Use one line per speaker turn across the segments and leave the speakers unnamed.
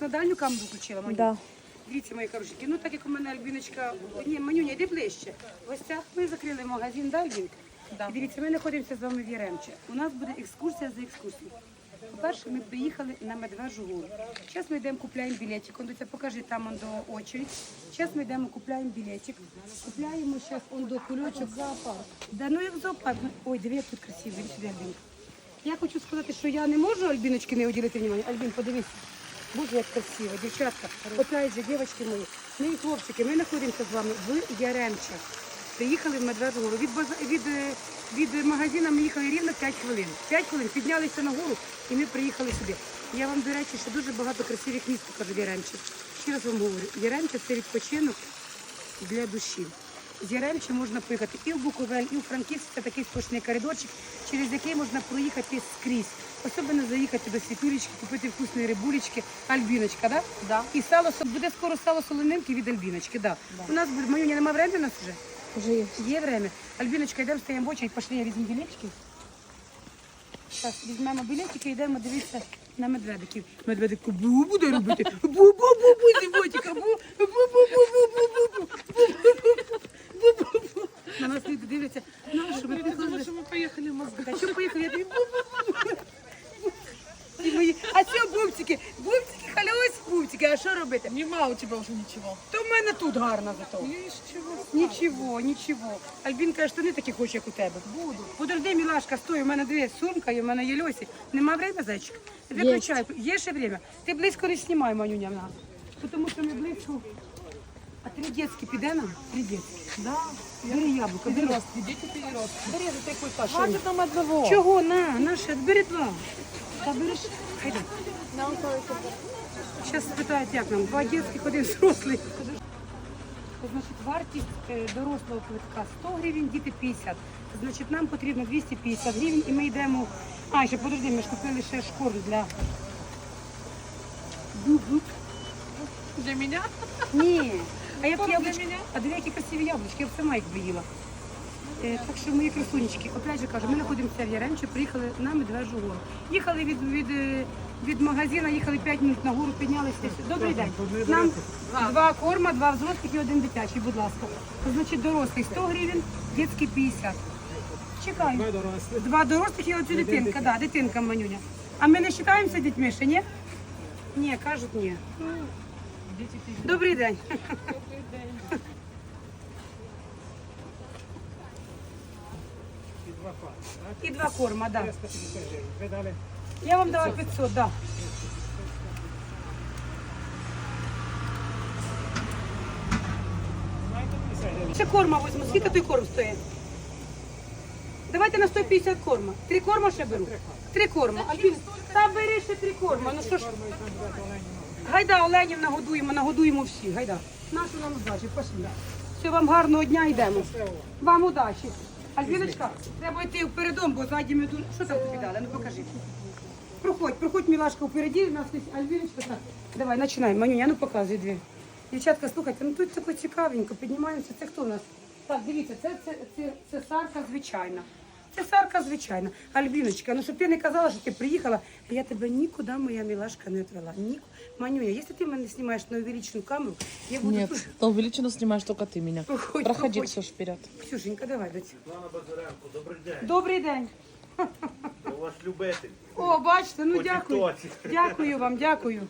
на дальню камеру включила, Манюня?
Да.
Дивіться, мої хорошенькі, ну так як у мене Альбіночка, ні, Манюня, йди ближче. В гостях ми закрили магазин, да, Альбінка?
Да.
І дивіться, ми знаходимося з вами в Яремче. У нас буде екскурсія за екскурсією. По-перше, ми приїхали на Медвежу гору. Зараз ми йдемо, купляємо білетик. Он до покажи там он до очередь. Зараз ми йдемо, купляємо білетик. Купляємо зараз он до кульочок. Зоопарк. Да, ну як зоопарк. Ну, Ой, диви, як тут красиво. Сюди, Альбінка. Я хочу сказати, що я не можу Альбіночки не уділити внимання. Альбін, подивись. Боже, як красиво, дівчатка. Опять же, дівчатки мої, ми і хлопчики, ми знаходимося з вами в Яремчах. Приїхали в Медвежу гору. Від, база- від, е, від магазину ми їхали рівно 5 хвилин. 5 хвилин піднялися на гору і ми приїхали сюди. Я вам, до речі, ще дуже багато красивих місць покажу в Яремчі. Ще раз вам говорю, Яремча це відпочинок для душі. З Яремчі можна поїхати і в Буковель, і в Франківськ. Це такий сплошний коридорчик, через який можна проїхати скрізь. Особливо заїхати до світулечки, купити вкусної рибулечки, альбіночка, да?
Да.
І сало буде скоро сало солонинки від альбіночки. Да. У нас буде Манюня, нема времени у нас вже?
Уже є.
Є время. Альбіночка, йдемо стоїмо в очередь, пошли, я візьму білетики. Зараз візьмемо білетики йдемо дивитися на медведиків. Медведику бу буде робити. Бу-бу-бу-бу, зівотіка, бу, бу-бу-бу-бу-бу-бу, бу-бу-бу. На нас люди дивляться, на що ми приходили.
що ми поїхали в Москву.
Що поїхали? Я тобі бу-бу-бу. А що бубчики? Бубчики халюсь, бубцики, а що робити?
Нема у тебе вже нічого.
То в мене тут гарно зато.
Нічого.
Нічого, нічого. Альбін каже, що не такі хоче, як у тебе. Буду. Подожди, мілашка, стой, у мене дві сумка, і у мене є льосі. Нема время, зайчик? Виключай. Є ще время. Ти близько не знімай, манюня, в нас. Тому що ми близько. А три дітські піде нам? Три дітські.
Да.
Бери яблуко, бери.
Переростки, діти переростки.
Бери за той кулька, що?
Хватит нам одного.
Чого? На, на, ще, бери два. Та береш. Хайде. Зараз спитають, як нам. Два дітських, один взрослий. Значить, вартість е, дорослого квитка 100 гривень, діти 50. Значить, нам потрібно 250 гривень і ми йдемо. А, ще подожди, ми ж купили ще шкуру для.
Для мене?
Ні. А я б
Корм
яблучки.
мене?
А диви, які красиві яблучки, я б сама їх би їла. Е, так що мої красунечки, опять же кажу, ми знаходимося в Яремчі, приїхали на Медвежу гору. Їхали від, від, е, від магазину, їхали 5 минут на гору, піднялися. Добрий день. Нам два корма, два взрослих і один дитячий, будь ласка. Значить, дорослий 100 гривень, дитячий 50. Чекаю. Два дорослих. І оцю дитинка, да, дитинка манюня. А ми не вважаємося дітьми ще, ні? Ні, кажуть, ні. Добрий день. І два корма, да. Я вам дала 500, да. Ще корма візьму. Скільки той корм стоїть? Давайте на 150 корма. Три корма ще беру. Три корма. Та бери ще три корма. Ну що ж. Гайда, оленів нагодуємо, нагодуємо всі. Гайда. Нашу нам удачі, пошли. Все, вам гарного дня йдемо. Вам удачі. Альбіночка, треба йти впередом, бо ззаді ми дуже... Що там тобі дали? Ну покажи. Проходь, проходь, мілашка, впереді, у нас є Альбіночка. Так. Давай, починай. Манюня, ну показуй дві. Дівчатка, слухайте, ну тут таке цікавенько, піднімаємося. Це хто у нас? Так, дивіться, це, це, це, це сарка звичайна. Це сарка звичайна. Альбіночка, ну щоб ти не казала, що ти приїхала, я тебе нікуди, моя мілашка, не відвела. Ні. Манюня, якщо ти мене знімаєш на увеличену камеру, я буду
Нет,
дуже...
то увеличенно снимаешь только ты меня.
Проходь,
Проходи,
проходь.
Ксюш, вперед.
Ксюшенька, давай, доці.
Світлана Базаренко, добрий день.
Добрий день.
Я ваш любитель.
О, бачите, ну
По
дякую.
тіктоці.
Дякую вам, дякую.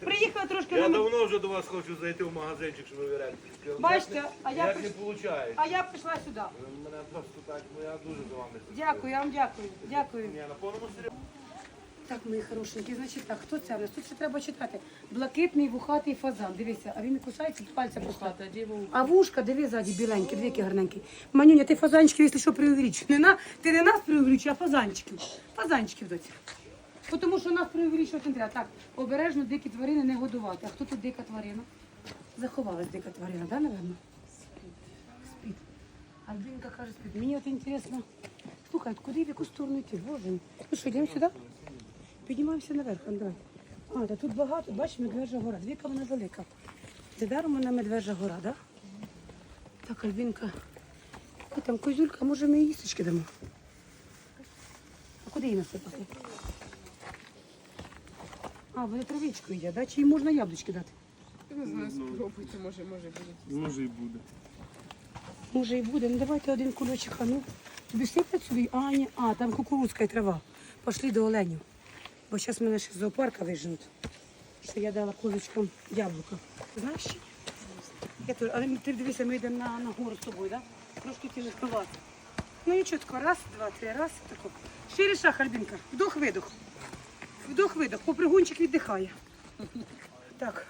Приїхала трошки
Я
на
давно вже до вас хочу зайти в магазинчик, щоб ви.
Бачите, а я
Як не
приш-
виходить?
А я прийшла сюди.
Мене просто так, ну я дуже за вами.
Дякую, я вам дякую. Дякую.
Я на повному серйозі.
Так, мої хорошенькі, значить так, хто це в нас? Тут ще треба читати. Блакитний вухатий фазан. Дивися, а він не кусається, пальця просто. А вушка, диви ззаді біленькі, дві які гарненькі. Манюня, ти фазанчиків, якщо що, преувеличуєш. Не на, ти не нас преувеличуєш, а фазанчиків. Фазанчиків, доці. Бо Тому що нас преувеличувати не треба. Так, обережно дикі тварини не годувати. А хто тут дика тварина? Заховалась дика тварина, да, напевно? Спить. Альбінка каже, спить. Мені от інтересно. Слухай, куди в яку сторону йти? Боже. Ну що, йдемо сюди? Піднімаємося наверх, давай. А, та тут багато, бачиш, медвежа гора. Двіка вона велика. Це даром вона медвежа гора, так? Да? Так, Альбінка. Ой, там козюлька, може ми їй їсточки дамо? А куди її насипати? А, вони травичку їдять, да? Чи їм можна яблучки дати?
Не знаю, спробуйте, може, може буде.
Може і буде.
Може і буде. Ну давайте один кульочок, а ну. Тобі сиплять сюди? А, ні. А, там кукурудзка і трава. Пошли до оленів. Бо зараз мене ще з зоопарка виженуть. Що я дала козочкам яблука. Знаєш? ще? Я тут, але ти дивися, ми йдемо на, на гору з тобою? Да? Трошки тяжкувати. Ну нічого, тако, раз, два, три, раз, тако. Шире шах, Альбінка. Вдох-видох. Вдох-видох. Попригунчик віддихає. Так.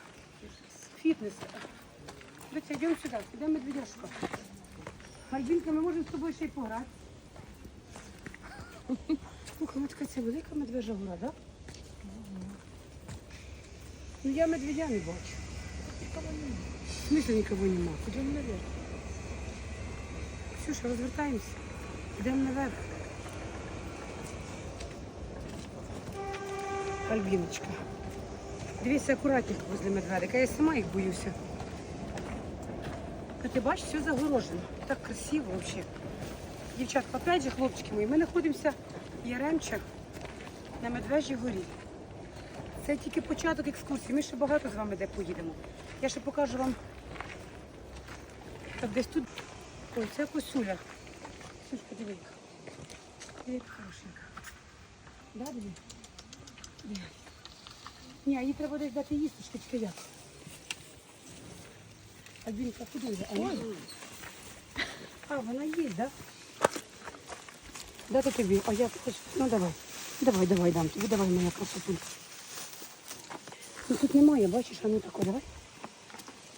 Фітнес. Доця, йдемо сюди, йдемо медведяшка. Альбінка, ми можемо з тобою ще й пограти. Слухай, ну така це велика медвежа гора, так? Ну я медведя не бачу. В смысле никого нема? Идем наверх. Ксюша, розвертаємося. Йдемо наверх. Альбіночка. Дивися акуратненько возле медведика. Я сама їх боюся. А ти бачиш, все загорожено. Так красиво взагалі. Дівчатка, опять же, хлопчики мої, ми знаходимося в Яремчах на Медвежій горі. Це тільки початок екскурсії. Ми ще багато з вами де поїдемо. Я ще покажу вам. Так, десь тут. Ой, це косуля. Сушка, диви. яка. Хорошенька. Да, диви? Диви. Ні, їй треба десь дати їсти, тільки як. Альбінка, куди йде? А, ні. а, вона є? Да? Дати тобі, а я теж. Ну давай. Давай, давай, дам тобі, давай, моя красотулька. Тут немає, бачиш, а ну тако, давай.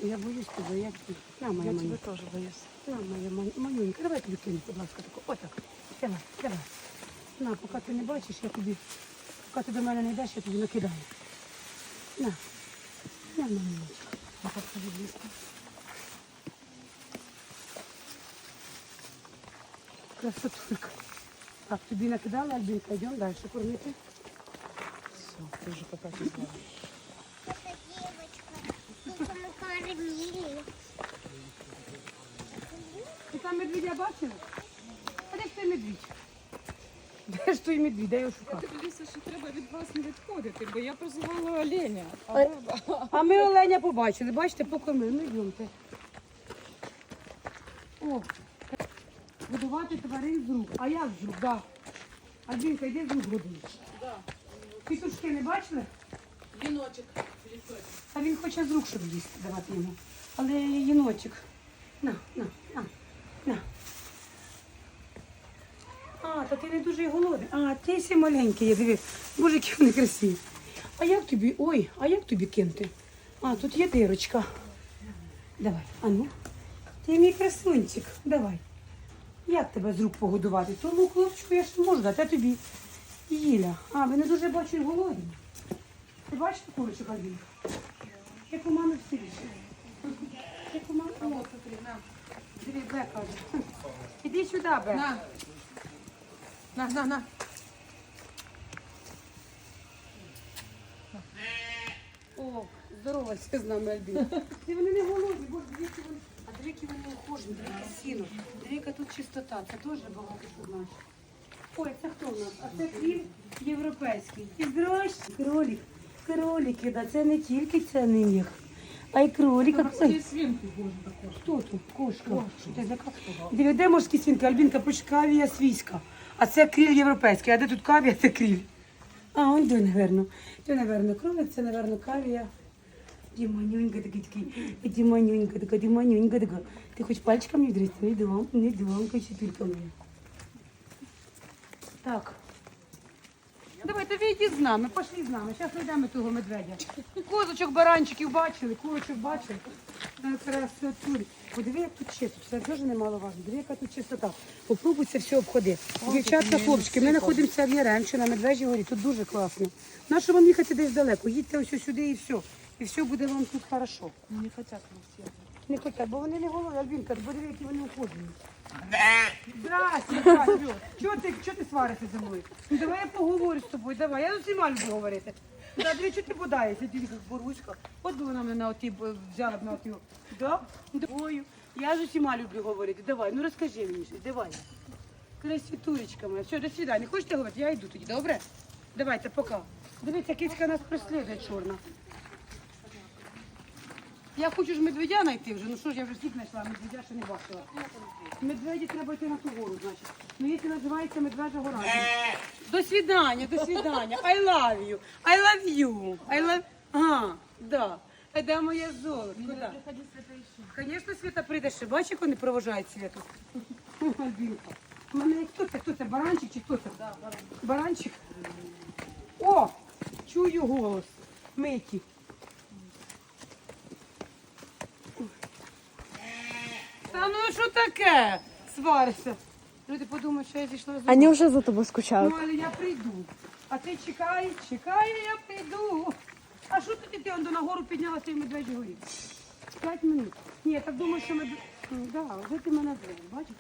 Я боюсь тебе, як ти. На, моя
Я тебе
манюнька.
теж боюсь.
На, моя ман- манюнька. Давай тобі кину, будь ласка, тако. Отак. Давай, давай. На, поки ти не бачиш, я тобі, поки ти до мене не йдеш, я тобі накидаю. На. На, манюнечка. А так тобі близько. Красотулька. Так, тобі накидала, Альбінка, йдемо далі кормити.
Все, ти вже пока пізнаєш.
Это девочка. Только мы кормили.
Ти медведя бачила? А де ж той медвідь? Де ж той медвідь? Де його шукати?
Дивіться, що треба від вас не відходити, бо я позивала оленя. А ви-
А ми оленя побачили, бачите, покормили. Ну йдемте. О, годувати тварин з рук. А як з рук? Да. Альбінка, йди з рук годуй.
Да.
Пітушки не бачили?
Віночок.
А він хоче з рук, щоб їсти давати йому. Але на, на, на. А, та ти не дуже голодний. А, ти сі маленький, я диви. Боже, які вони красиві. А як тобі? Ой, а як тобі кинути? А, тут є дирочка. Давай, а ну. Ти мій красунчик. Давай. Як тебе з рук погодувати? Тому хлопчику я ж не можу дати, а тобі. Їля. А, ви не дуже бачу голодні. Ти бачиш курочок Альбінка? Як у мами в селі. Як у мами. Диви, Бе каже. Іди сюди, Бе.
На. На, на.
О, здоровайся з нами, Альбіна. Ти вони не голодні, боже, які вони. А диви, вони ухожені, диви, сіно. Диви, тут чистота. Це теж багато що знаєш. Ой, це хто у нас? А це крім європейський. І здрасте. Кролик. Кролики, да, це не тільки це не їх. А й кролик. це-
Є свинку також.
Хто тут? Кошка. Ти злякав? Диви, де морські свинки? Альбінка, пише кавія свійська. А це кріль європейський. А де тут кавія, це кріль. А, он де, напевно. Це, напевно, кролик, це, напевно, кавія. Діманюнька такий такий. Діманюнька така, діманюнька така. Ти хоч пальчиком не вдрись? Не дам, не дам, кочетулька моя. Так. Давайте ви йдіть з нами, пошли з нами. Зараз знайдемо того медведя. Козочок, баранчиків бачили, курочок бачили. Е, Красотуль. Подиви, як тут чисто. Це дуже немаловажно. Диви, яка тут чистота. Попробуй це все обходи. Дівчатка, хлопчики, ми знаходимося в Яремчі на Медвежій горі. Тут дуже класно. Нащо вам їхати десь далеко? Їдьте ось сюди і все. І все буде вам тут хорошо.
Не хочуть нас
Не хочуть, бо вони не голодні, Альбінка, подиви, які вони ухожені. Здрасте, здрасте. Чого ти, чого ти сваришся зі мною? Ну давай я поговорю з тобою, давай. Я з усіма люблю говорити. Да, чого ти бодаєшся, ти як боруська. От би вона мене на оті взяла б на оті. Да? Двою. я з усіма люблю говорити. Давай, ну розкажи мені щось, давай. Красітуречка моя. Все, до свидання. Хочете говорити? Я йду тоді, добре? Давайте, пока. Дивіться, кицька нас преслідує чорна. Я хочу ж медведя знайти вже. Ну що ж, я вже всіх знайшла, медведя ще не бачила. Медведі треба йти на ту гору, значить. Ну, якщо називається медвежа гора. До свидання, до свидання. I love you. I love you. I love... А, да. А де моє золото? Куди? Звісно, Свята прийде ще. Бачиш, як вони провожають Світу? Альбінка. У мене хто це? Хто це? Баранчик чи хто це? Баранчик? О! Чую голос. Миті. Та ну що таке? Сваришся. Люди подумають, що я зійшла з.
Они уже за тобой скучают.
Ну, але я прийду. А ти чекай, чекай, я прийду. А що ти ти до нагору піднялася і медвежі горі? П'ять минут. Ні, я так думаю, що медведь... Да, вже ти мене звеш, бачиш?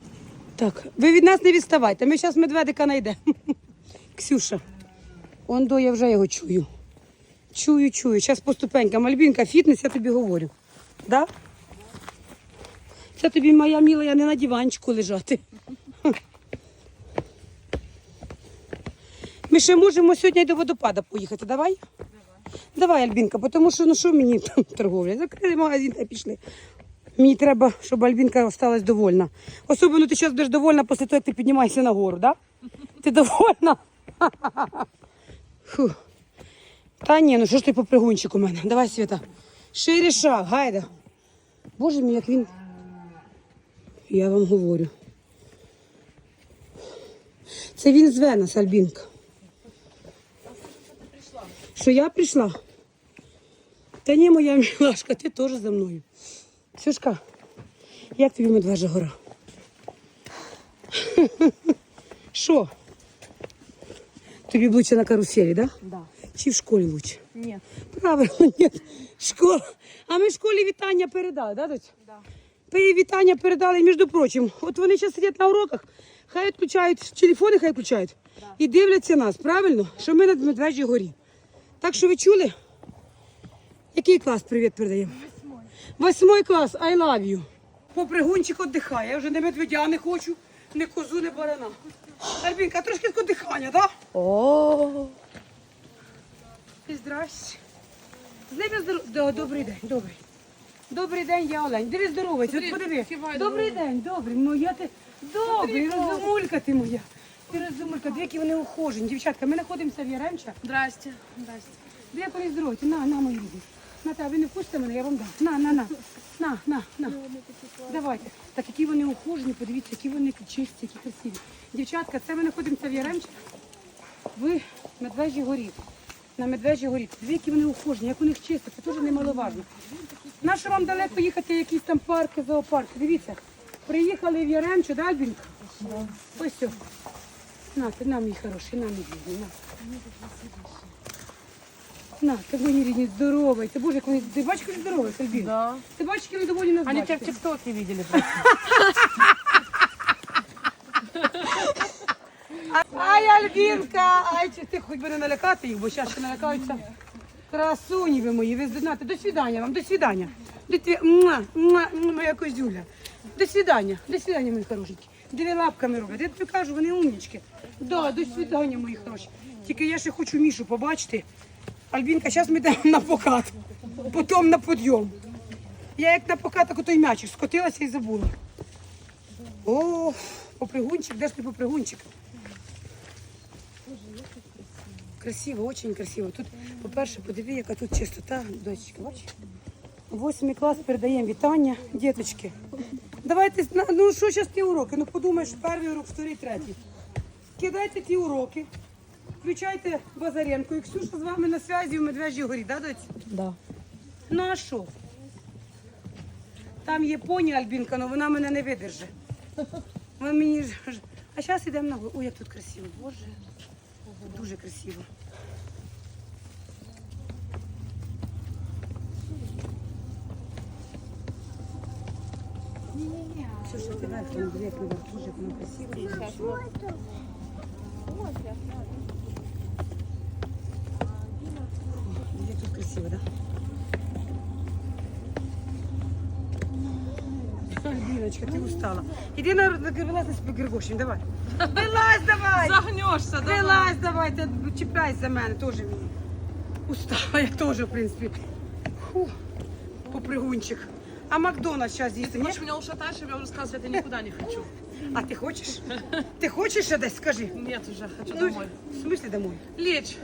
Так, ви від нас не відставайте. Ми зараз медведика знайдемо. Ксюша. Он до я вже його чую. Чую, чую. Зараз по ступенькам. Альбінка, фітнес, я тобі говорю. Да? Це тобі моя міла, я не на диванчику лежати. Ми ще можемо сьогодні до водопада поїхати. Давай? Давай, Альбінка, бо тому що ну що мені там торговля? Закрили магазин та пішли. Мені треба, щоб Альбінка осталась довольна. Особливо ти зараз будеш довольна після того, як ти піднімаєшся на гору, да? Ти довольна? Фу. Та ні, ну що ж ти попригунчик у мене? Давай, Свята. Шире шаг, гайда. Боже мій, як він. Я вам говорю. Це він зве нас, Альбінка. Що я прийшла? Та ні, моя мілашка, ти теж за мною. Ксюшка, як тобі медвежа гора? Що? Тобі б лучше на каруселі, да?
Да.
Чи в школі лучше?
Ні.
Правильно, ні. Школа. А ми в школі вітання передали, да, доць?
Да.
Пи- Вітання передали, між прочим. От вони зараз сидять на уроках, хай відключають телефони, хай включають. І дивляться нас, правильно? Що ми на Медвежій горі. Так що ви чули? Який клас привіт передаємо? Восьмой. Восьмой клас, I love you. Попригунчик віддихає, я вже не медведя не хочу, не козу, не барана. Альбінка, трошки дихання, так? Да?
О,
Здрасте. З ними здоров... Добрий день, добрий. Добрий день, я Олень. Диви здоровий, от подиви. Добрий день, добрий. Моя ти добрий, розумулька ти моя. Ти розумулька, дві які вони ухожені. Дівчатка, ми знаходимося в Яремча.
Здрасте. Здрасте.
Дві як вони. На, на, мої люди. На, та, ви не вкусите мене, я вам дам. На, на, на. На, на, на. Давайте. Так, які вони ухожені, подивіться, які вони чисті, які красиві. Дівчатка, це ми знаходимося в Яремчі. Ви Медвежій горі. На Медвежій горі. Які вони ухожені, як у них чисто, це теж немаловажно. Нащо вам далеко їхати, в якісь там парки, зоопарки? Дивіться, приїхали в Яремчу, да, Альбінка? Ось все. На, ти на, мій хороший, на, мій бідний, на. На, ти мої рідні, здоровий. Ти боже, як вони, ти бачиш, як здорові, Альбін?
Да.
Ти бачиш, які вони доволі нас
Они тебя в
бачити?
ТикТоке видели.
Ай, Альбінка! Ай, чи ти хоч би не налякати їх, бо зараз ще налякаються. Красуні ви мої, ви знаєте, до свидання вам, до свидання. До тві... Муа, муа, моя козюля. До свидання, до свидання, мої хорошенькі. Диви лапками роблять. Я тобі кажу, вони умнічки. Да, до свидання, мої хороші. Тільки я ще хочу Мішу побачити. Альбінка, зараз ми йдемо на покат, потім на підйом. Я як на покат, так той м'ячик скотилася і забула. О, попригунчик, де ж ти попригунчик? Красиво, очень красиво. Тут, по-перше, подиви, яка тут чистота. Дочечка, бачиш? Восьмий клас передаємо вітання, діточки. Давайте, ну що зараз ті уроки? Ну подумаєш, перший урок, вторий, третій. Кидайте ті уроки, включайте Базаренко. І Ксюша з вами на зв'язі в Медвежій горі, да, доць?
да.
Ну а що? Там є поні Альбінка, але вона мене не видержить. Вона мені ж- А зараз йдемо на гору. Ой, як тут красиво. Боже. Дуже красиво. Слушай, ти дай там дві книги, як воно красиво. Як тут красиво, да? Альбіночка, ти устала. Іди на вилазь з Григошем, давай. Вилазь давай!
Загнешься, да?
Вилазь давай, ти чіпляй за мене, теж мені. Устала я теж, в принципі. Фу, попригунчик. А Макдональдс зараз їсти, ні?
Хочешь меня ушатать, чтобы я уже сказала, что я никуда не хочу?
А ти хочеш? Ти хочеш ще десь, скажи?
Нет уже, хочу
Ну,
домой.
в смысле домой?
Лечь.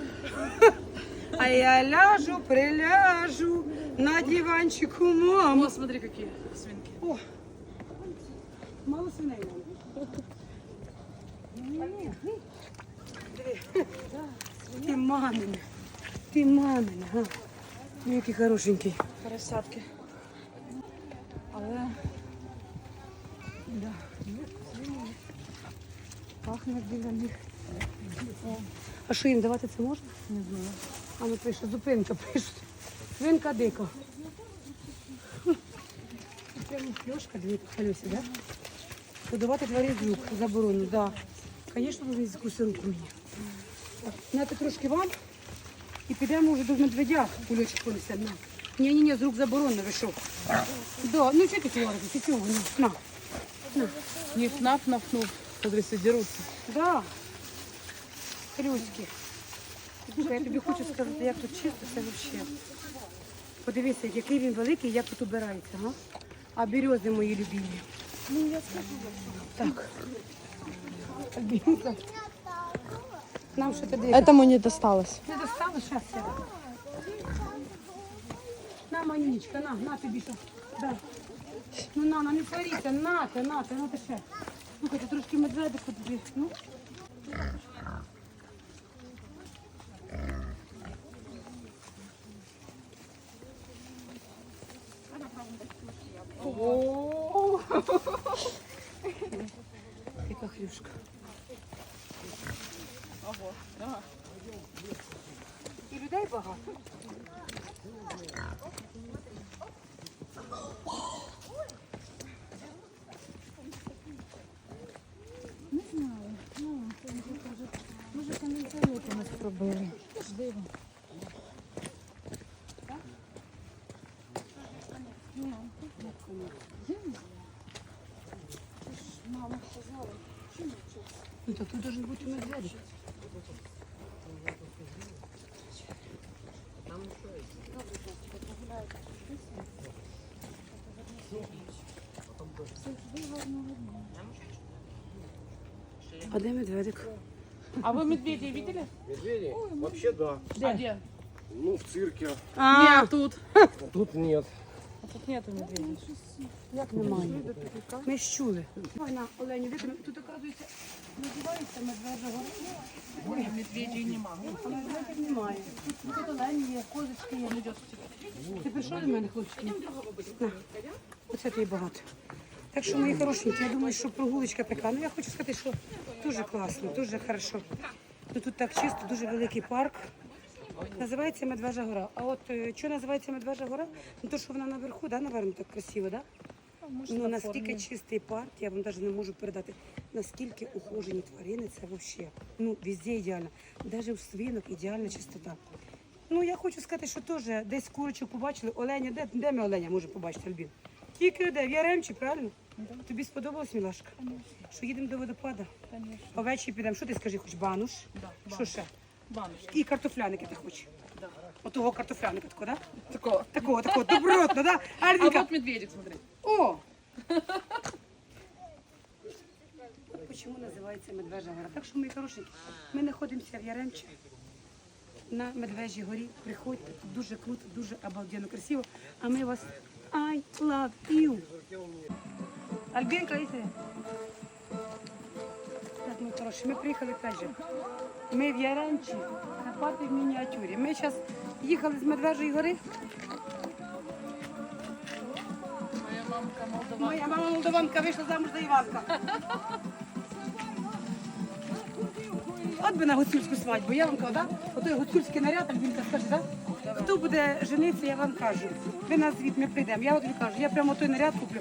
А я ляжу, приляжу на диванчику, маму.
О, смотри, какие свинки.
О, мало свиней. Диви. Ти мамин. Ти мамин, га. Ну, Який хорошенький.
Поросятки.
Але да. пахне біля них. А що їм давати це можна? Не знаю. А ну пише, зупинка пишуть. Свинка дика. Прямо флешка дві халюсі, да? Подавати тварин з рук заборонено, да. Звісно, вони закуси руку мені. Знаєте, трошки вам і підемо вже до медведя кульочок понесемо. Ні, ні, ні, з рук заборонено, ви що? Да, ну що ти говорите? Ти чого? Ну, На.
Ниф, наф, наф, нуф. Смотри, все дерутся.
Да. Хрюськи. Я тобі хочу сказати, як тут чисто, це взагалі. Подивися, який він великий, як тут убирається, га? А берези мої любимі. Ну, я скажу. Так. Нам що туди?
Этому не досталось.
Не достало, зараз я. На, манічка, на, на тобі що. Да. Ну на, на, не сваріться, нате, нате, ну ти ще. Слухайте, трошки медведику тобі. Ну. О! Яка хрюшка. І людей багато. Ну так тут должен бути медведик. А де медведик?
А вы медведей видели?
Медведи? Вообще да.
А где?
Ну, в цирке.
А,
Нет, тут.
А тут нет.
А тут нету медведей.
як немає? Ми ж чули. Ой, на, Олені, видно, тут, оказується, називається медвежа гора.
Ой, медведей нема.
А медведів немає. Тут, тут олені є, козочки є. Ти прийшов до мене, хлопчики? На. Оце тобі багато. Так що, мої хорошенькі, я думаю, що прогулочка така. Ну, я хочу сказати, що дуже класно, дуже хорошо. Ну, тут так чисто, дуже великий парк. Називається Медвежа гора. А от е, що називається Медвежа гора? Ну, то, що вона наверху, да, наверно, так красиво, да? Ну, наскільки чистий парк, я вам навіть не можу передати, наскільки ухожені тварини, це взагалі. Ну, везде ідеально. Навіть у свинок ідеальна чистота. Ну, я хочу сказати, що теж десь курочок побачили. Оленя, де, де ми оленя можемо побачити, Альбін? Тільки де, в Яремчі, правильно? Тобі сподобалось, Мілашка? Що їдемо до водопада? Овечі підемо. Що ти скажи, хоч бануш? Що ще?
Баночки.
І картофляники ти хочеш?
Да.
Отого картофляника, такого, да?
Такого.
Такого, такого, добротно, да?
А
Альбінка,
вот медведик, смотри.
о! Чому називається Медвежа гора? Так що, мої хорошенькі, ми знаходимося в Яремчі на Медвежій горі. Приходьте, тут дуже круто, дуже обалденно красиво. А ми вас I love you. Альбінка, іди. Так, мої хороші, ми приїхали же. Ми в Яремчі, Карпати в мініатюрі. Ми зараз їхали з Медвежої гори.
Моя мамка Молдова.
Моя мама молдаванка вийшла замуж за Іванка. От би на гуцульську свадьбу, я вам кажу, да? Отой гуцульський наряд, Альбінка скаже, да? Хто буде жениться, я вам кажу. Ви нас звідти ми прийдемо. Я от кажу, я прямо той наряд куплю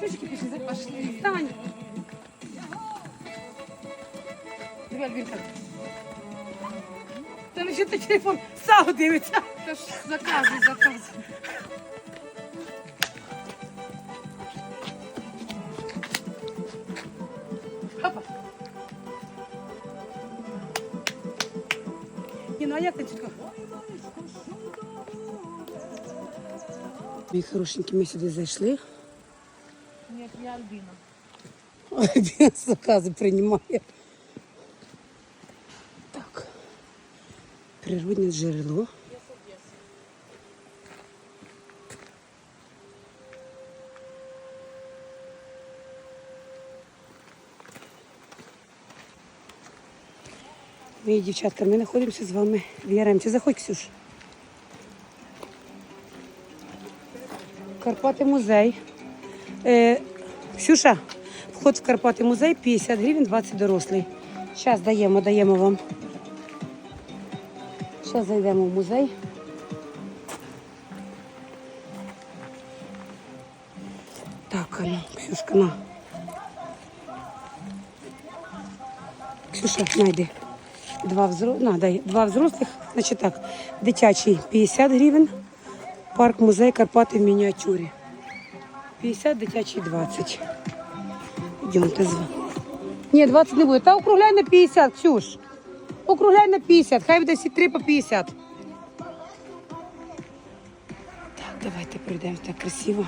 Ти чуєш, які пішли? Пошли. Встань. Диви, Альбінка. Та лише ти телефон сало дивиться.
Это ж заказы, заказы.
Ні, ну Альбіна, а як ти чітко? Мої хорошенькі, ми сюди зайшли.
Альбіна.
Альбіна закази приймає. Так. Природне джерело. Мої дівчатка, ми знаходимося з вами в Яремчі. Заходь, Ксюш. Карпати музей. Е, Ксюша, вход в Карпати музей 50 гривень, 20 дорослий. Зараз даємо, даємо вам. Зараз зайдемо в музей. Так, а ну, Ксюшка, на. Ксюша, найди. Два, взро... на, дай. Два взрослих, значить так, дитячий 50 гривень, парк музей Карпати в мініатюрі. 50, дитячий 20. Йдемте з вами. Ні, 20 не буде. Та округляй на 50, Ксюш. Округляй на 50, хай буде всі три по 50. Так, давайте пройдемо так красиво.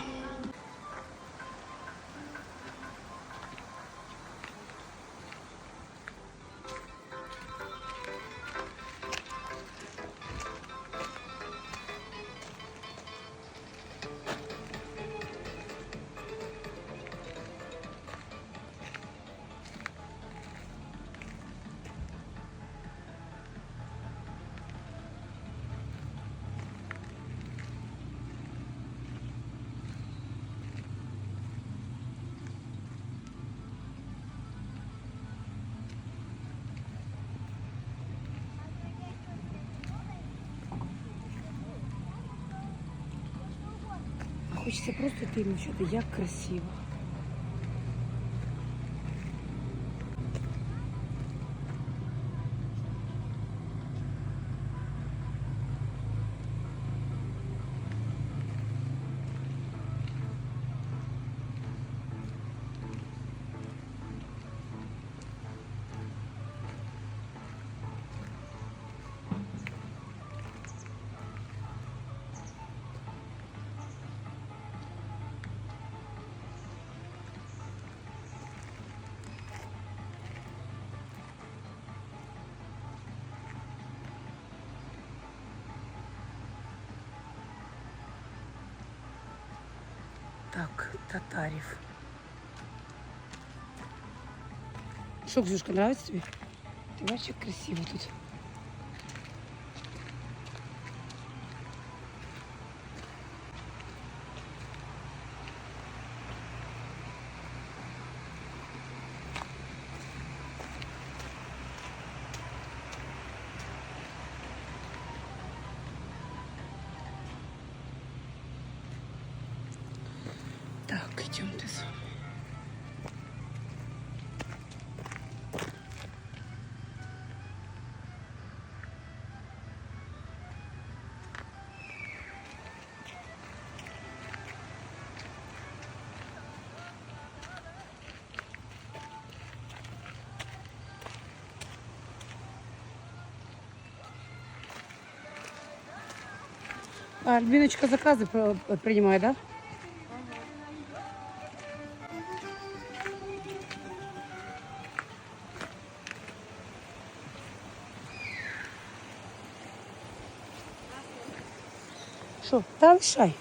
Хочеться просто тим мовчати, як красиво. Так, татарів. Що, Ксюшка, нравится тобі? Ти бачиш, як красиво тут. Альбиночка заказы принимает, да? Що? Та лишай.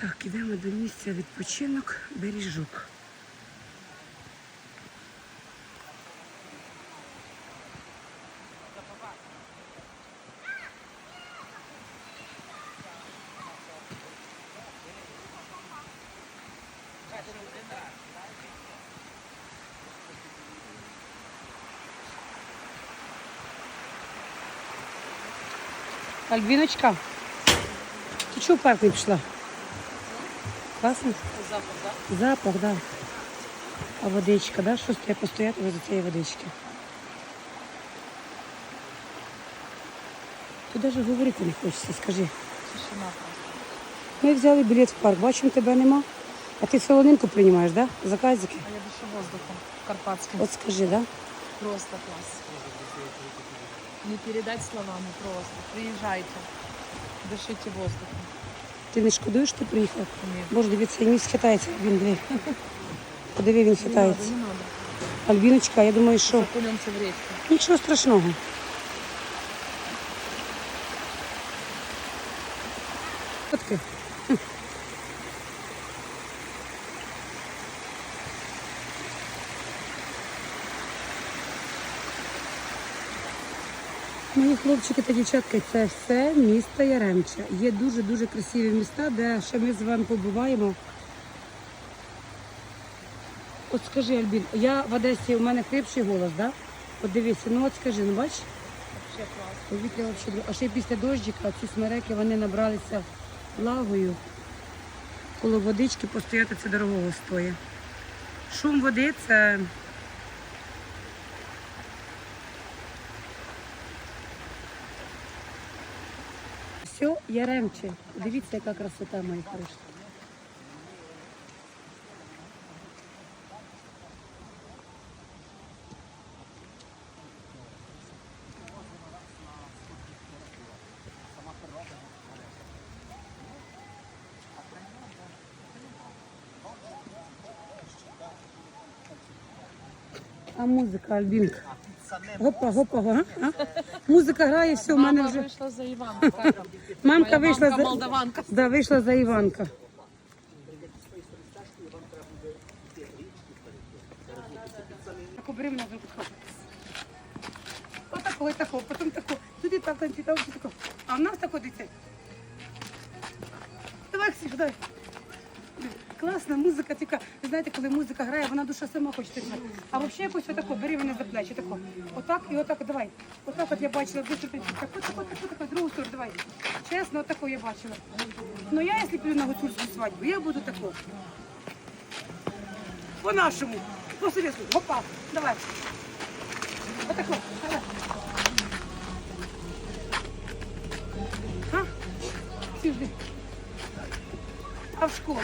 Так, ідемо до місця відпочинок беріжок. Альбіночка. ти чого в парк не пішла? Класно?
Запах, да?
Запах, да. А водичка, да? Що стоять постояти возле цієї водички? Тут навіть говорити не хочеться, скажи.
Тишина просто.
Ми взяли білет в парк, бачимо, тебе нема. А ти солонинку приймаєш, да? Заказики?
А я дышу воздухом карпатским.
От скажи, да?
Просто класс. Не передать словами просто. Приезжайте. Дышите воздухом.
Ти не шкодуєш, що ти приїхав?
Ні.
Боже, дивіться, він хитається, він диви. Подиви, він
Не надо,
хитається.
не надо.
Альбіночка, я думаю, що
Окунемся в річку.
нічого страшного. Фотки. Мої хлопчики та дівчатки, це все місто Яремча. Є дуже-дуже красиві міста, де ще ми з вами побуваємо. От скажи, Альбін, я в Одесі, у мене хрипший голос, да? От дивися, ну от скажи, ну бачиш?
Вообще.
Повітря взагалі. А ще після дощика ці смереки вони набралися влагою. Коло водички постояти це дорогого стоїть. Шум води це. Все, Яремче. Дивіться, яка красота моя хороша. А музика, Альбінка. Гопа, гопа, га? А? Музика грає, все, в мене
Мама
вже.
вышла за Иванку. Как?
Мамка
Моя
вийшла
мамка
за.
молдаванка.
Да, вийшла за Іванка. Так, мене за руку. Отако, отако, потім тако. Туди так, танці, там тако. А в нас тако дитя. Давай, Ксюша, давай. Класна музика, така, ви знаєте, коли музика грає, вона душа сама хоче так. грати. А взагалі якось отако, бери мене за плечі, тако. Отак і отак, давай. Отак от я бачила, дуже тако, тако, тако, тако, другу сторону, давай. Чесно, отако я бачила. Ну я, якщо піду на гуцульську свадьбу, я буду тако. По-нашому, по-совєтську, гопа, давай. Отако, А в школу.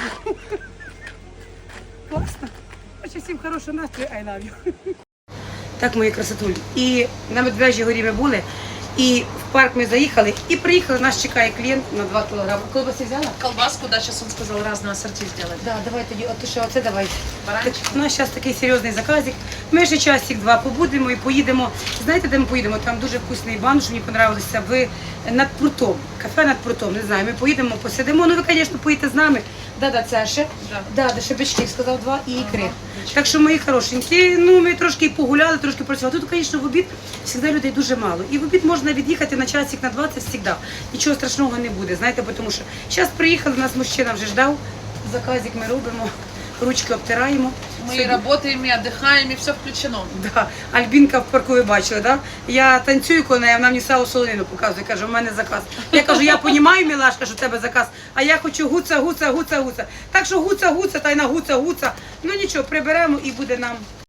Класно. Хочу всім хорошого настрою, I love you. Так, мої красотулі. І на Медвежій горі ми були, і в парк ми заїхали, і приїхали, нас чекає клієнт на 2 кілограми. Колбаси взяла?
Колбаску, да, сейчас он сказал разную ассорти сделать.
Да, давай тоді, от ти що, оце давай.
Баранчик?
Так, у нас зараз такий серйозний заказик. Ми ще часик-два побудемо і поїдемо. Знаєте, де ми поїдемо? Там дуже вкусний банш, мені понравилося. Ви над прутом, кафе над прутом, не знаю. Ми поїдемо, посидимо. Ну ви, звісно, поїдете з нами. Да-да, це ще.
Да.
Да, ще сказав два і ікри. Так що мої хорошенькі, ну ми трошки погуляли, трошки працювали. Тут, звісно, в обід завжди людей дуже мало. І в обід можна від'їхати на часик на 20 завжди. Нічого страшного не буде. Знаєте, тому що зараз приїхали, нас мужчина вже ждав. Заказик ми робимо, ручки обтираємо.
Мы и работаем, и отдыхаем, и все включено.
Да. Альбінка в парку ви бачили, да? Я танцюю коли нею, вона мені сало солонину показує, каже, у мене заказ. Я кажу, я понімаю, мілашка, що у тебе заказ, а я хочу гуца, гуца, гуца, гуца. Так що гуца, гуца, та й на гуца, гуца. Ну нічого, приберемо і буде нам